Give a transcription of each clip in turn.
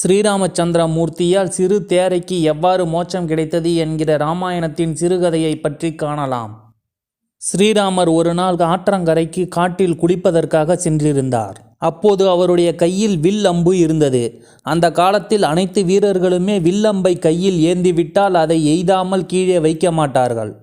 ஸ்ரீராமச்சந்திர மூர்த்தியால் சிறு தேரைக்கு எவ்வாறு மோட்சம் கிடைத்தது என்கிற ராமாயணத்தின் சிறுகதையை பற்றி காணலாம். ஸ்ரீராமர் ஒரு நாள் ஆற்றங்கரைக்கு காட்டில் குளிப்பதற்காக சென்றிருந்தார். அப்போது அவருடைய கையில் வில் அம்பு இருந்தது. அந்த காலத்தில் அனைத்து வீரர்களுமே வில்லம்பை கையில் ஏந்திவிட்டால் அதை எய்தாமல் கீழே வைக்க மாட்டார்கள்.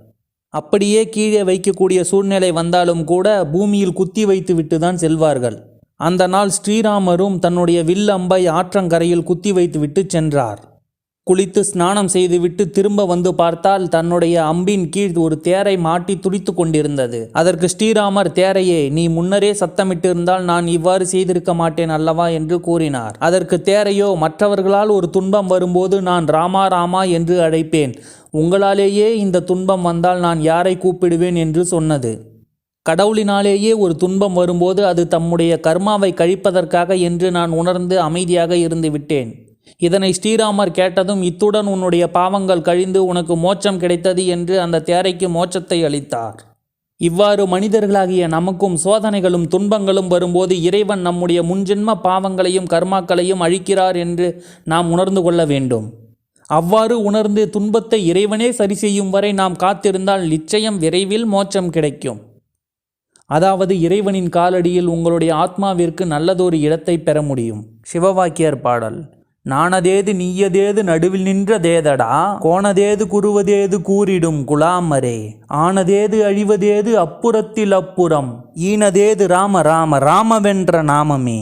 அப்படியே கீழே வைக்கக்கூடிய சூழ்நிலை வந்தாலும் கூட பூமியில் குத்தி வைத்துவிட்டு தான் செல்வார்கள். அந்த நாள் ஸ்ரீராமரும் தன்னுடைய வில் அம்பை ஆற்றங்கரையில் குத்தி வைத்துவிட்டு சென்றார். குளித்து ஸ்நானம் செய்துவிட்டு திரும்ப வந்து பார்த்தால் தன்னுடைய அம்பின் கீழ் ஒரு தேரை மாட்டி துடித்து கொண்டிருந்தது. அதற்கு ஸ்ரீராமர் தேரையே நீ முன்னரே சத்தமிட்டிருந்தால் நான் இவ்வாறு செய்திருக்க மாட்டேன் அல்லவா? என்று கூறினார். அதற்கு தேரையோ மற்றவர்களால் ஒரு துன்பம் வரும்போது நான் ராமா ராமா என்று அழைப்பேன். உங்களாலேயே இந்த துன்பம் வந்தால் நான் யாரை கூப்பிடுவேன்? என்று சொன்னது. கடவுளினாலேயே ஒரு துன்பம் வரும்போது அது தம்முடைய கர்மாவை கழிப்பதற்காக என்று நான் உணர்ந்து அமைதியாக இருந்து விட்டேன். இதனை ஸ்ரீராமர் கேட்டதும் இத்துடன் உன்னுடைய பாவங்கள் கழிந்து உனக்கு மோட்சம் கிடைத்தது என்று அந்த தேரைக்கு மோட்சத்தை அளித்தார். இவ்வாறு மனிதர்களாகிய நமக்கும் சோதனைகளும் துன்பங்களும் வரும்போது இறைவன் நம்முடைய முன்ஜென்ம பாவங்களையும் கர்மாக்களையும் அழிக்கிறார் என்று நாம் உணர்ந்து கொள்ள வேண்டும். அவ்வாறு உணர்ந்து துன்பத்தை இறைவனே சரி செய்யும் வரை நாம் காத்திருந்தால் நிச்சயம் விரைவில் மோட்சம் கிடைக்கும். அதாவது இறைவனின் காலடியில் உங்களுடைய ஆத்மாவிற்கு நல்லதொரு இடத்தை பெற முடியும். சிவவாக்கியர் பாடல். நாணதேது நீயதேது நடுவில் நின்ற தேதடா கோணதேது குருவதேது கூறிடும் குலாமரே ஆனதேது அழிவதேது அப்புறத்தில் அப்புறம் ஈனதேது ராம ராம ராமவென்ற நாமமே.